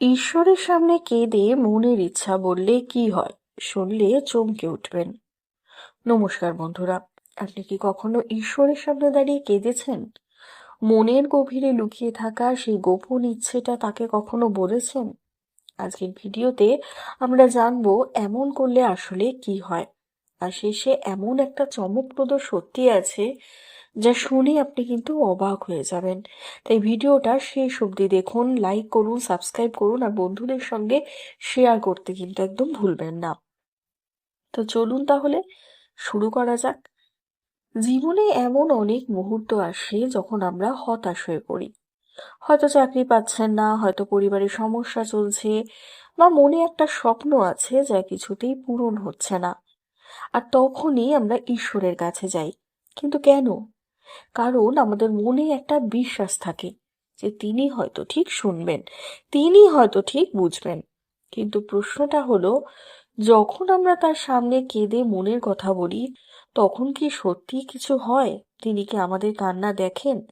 ঈশ্বরের সামনে কেঁদে মনের ইচ্ছা বললে কি হয়? শুনলে চমকে উঠবেন। নমস্কার বন্ধুরা, আপনি কি কখনো ঈশ্বরের সামনে দাঁড়িয়ে কেঁদেছেন? মনের গভীরে লুকিয়ে থাকা সেই গোপন ইচ্ছেটা তাকে কখনো বলেছেন? আজকের ভিডিওতে আমরা জানব, এমন করলে আসলে কি হয়? আর শেষে এমন একটা চমকপ্রদ সত্যি আছে যা শুনে আপনি কিন্তু অবাক হয়ে যাবেন। তাই ভিডিওটা শেষ অবধি দেখুন লাইক করুন সাবস্ক্রাইব করুন আর বন্ধুদের সঙ্গে শেয়ার করতে কিন্তু একদম ভুলবেন না। তো চলুন তাহলে শুরু করা যাক। জীবনে এমন অনেক মুহূর্ত আসে যখন আমরা হতাশ হয়ে পড়ি। হয়তো চাকরি পাচ্ছেন না, হয়তো পরিবারের সমস্যা চলছে বা মনে একটা স্বপ্ন আছে যা কিছুতেই পূরণ হচ্ছে না। আর তখনই আমরা ঈশ্বরের কাছে যাই। কিন্তু কেন? কারণ আমাদের মনে একটা বিশ্বাস থাকে যে তিনি হয়তো ঠিক শুনবেন, তিনি হয়তো ঠিক বুঝবেন। কিন্তু প্রশ্নটা হলো, যখন আমরা তার সামনে কেঁদে মনের কথা বলি, তখন কি সত্যি কিছু হয়? তিনি কি আমাদের কান্না দেখেন?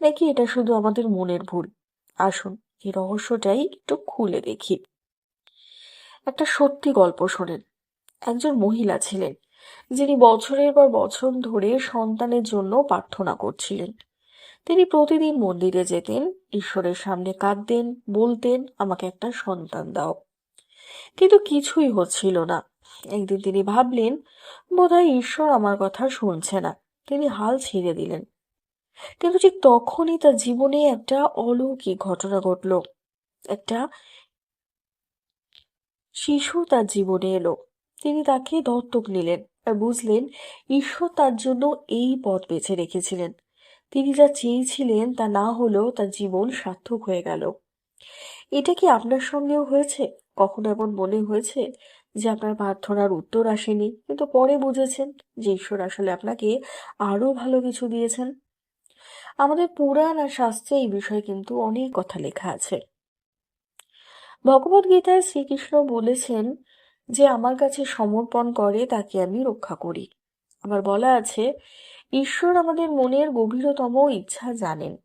নাকি এটা শুধু আমাদের মনের ভুল? আসুন, এই রহস্যটাই একটু খুলে দেখি। একটা সত্যি গল্প শোনেন। একজন মহিলা ছিলেন। যিনি বছরের পর বছর ধরে সন্তানের জন্য প্রার্থনা করছিলেন। তিনি প্রতিদিন মন্দিরে যেতেন, ঈশ্বরের সামনে কাঁদতেন, বলতেন, আমাকে একটা সন্তান দাও। কিন্তু কিছুই হচ্ছিল না। একদিন তিনি ভাবলেন, বোধহয় ঈশ্বর আমার কথা শুনছে না। তিনি হাল ছেড়ে দিলেন। কিন্তু ঠিক তখনই তার জীবনে একটা অলৌকিক ঘটনা ঘটল। একটা শিশু তার জীবনে এলো। তিনি তাকে দত্তক নিলেন। বুঝলেন ঈশ্বর তার জন্য এই পথ বেছে রেখেছিলেন। তিনি যা চেয়েছিলেন তা না হলেও তার জীবন সার্থক হয়ে গেল। এটা কি আপনার সঙ্গেও হয়েছে? কখনো এমন মনে হয়েছে যে আপনার প্রার্থনার উত্তর আসেনি, কিন্তু পরে বুঝেছেন যে ঈশ্বর আসলে আপনাকে আরও ভালো কিছু দিয়েছেন? আমাদের পুরাণ আর শাস্ত্রে এই বিষয়ে কিন্তু অনেক কথা লেখা আছে। ভগবত গীতায় শ্রীকৃষ্ণ বলেছেন যে আমার কাছে সমর্পণ করে, তাকে আমি রক্ষা করি। আবার বলা আছে, ঈশ্বর আমাদের মনের গভীরতম ইচ্ছা জানেন।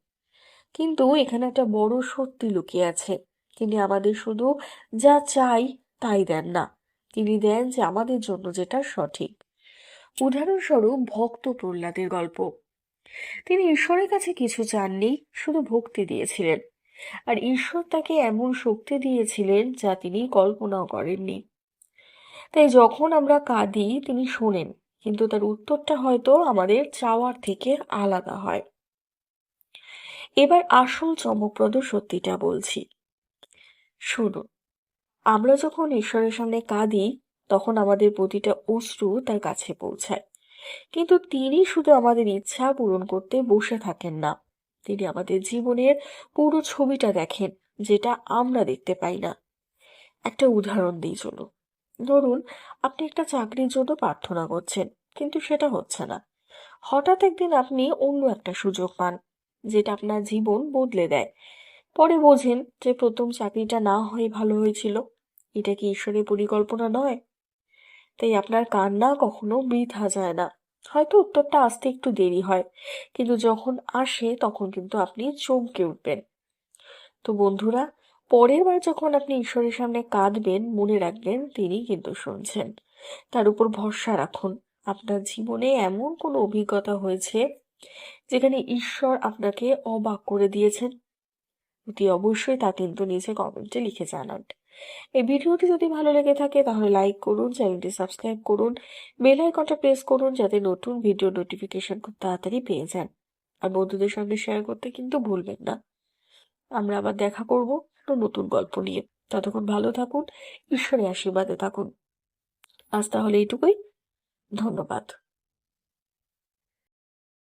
কিন্তু এখানে একটা বড় সত্যি লুকিয়ে আছে। তিনি আমাদের শুধু যা চাই, তাই দেন না। তিনি দেন যে আমাদের জন্য যেটা সঠিক। উদাহরণস্বরূপ ভক্ত প্রহ্লাদের গল্প। তিনি ঈশ্বরের কাছে কিছু চাননি, শুধু ভক্তি দিয়েছিলেন। আর ঈশ্বর তাকে এমন শক্তি দিয়েছিলেন যা তিনি কল্পনাও করেননি। তাই যখন আমরা কাঁদি, তিনি শোনেন। কিন্তু তার উত্তরটা হয়তো আমাদের চাওয়ার থেকে আলাদা হয়। এবার আসল চমকপ্রদ সত্যিটা বলছি। শুনুন, আমরা যখন ঈশ্বরের সামনে কাঁদি, তখন আমাদের প্রতিটা অশ্রু তার কাছে পৌঁছায়। কিন্তু তিনি শুধু আমাদের ইচ্ছা পূরণ করতে বসে থাকেন না। তিনি আমাদের জীবনের পুরো ছবিটা দেখেন, যেটা আমরা দেখতে পাই না। একটা উদাহরণ দিই চলো ধরুন, আপনি একটা চাকরির জন্য প্রার্থনা করছেন, কিন্তু সেটা হচ্ছে না। হঠাৎ একদিন আপনি অন্য একটা সুযোগ পান, যেটা আপনার জীবন বদলে দেয়। পরে বোঝেন যে প্রথম চাকরিটা না হয়ে ভালো হয়েছিল। এটা কি ঈশ্বরের পরিকল্পনা নয়? তাই আপনার কান্না কখনো বৃথা যায় না। হয়তো উত্তরটা আসতে একটু দেরি হয়, কিন্তু যখন আসে তখন কিন্তু আপনি চমকে উঠবেন। তো বন্ধুরা পরের বার যখন আপনি ঈশ্বরের সামনে কাঁদবেন, মনে রাখবেন তিনি কিন্তু শুনছেন। তার উপর ভরসা রাখুন। আপনার জীবনে এমন কোনো অভিজ্ঞতা হয়েছে যেখানে ঈশ্বর আপনাকে অবাক করে দিয়েছেন? অতি অবশ্যই তা কিন্তু নিচে কমেন্টে লিখে জানান। এই ভিডিওটি যদি ভালো লেগে থাকে, তাহলে লাইক করুন, চ্যানেলটি সাবস্ক্রাইব করুন, বেল আইকনটা প্রেস করুন যাতে নতুন ভিডিও নোটিফিকেশন খুব তাড়াতাড়ি পেয়ে যান। আর বন্ধুদের সঙ্গে শেয়ার করতে কিন্তু ভুলবেন না। আমরা আবার দেখা করব। একটা নতুন গল্প নিয়ে। ততক্ষণ ভালো থাকুন ঈশ্বরের আশীর্বাদে থাকুন। আজ তাহলে এইটুকুই। ধন্যবাদ।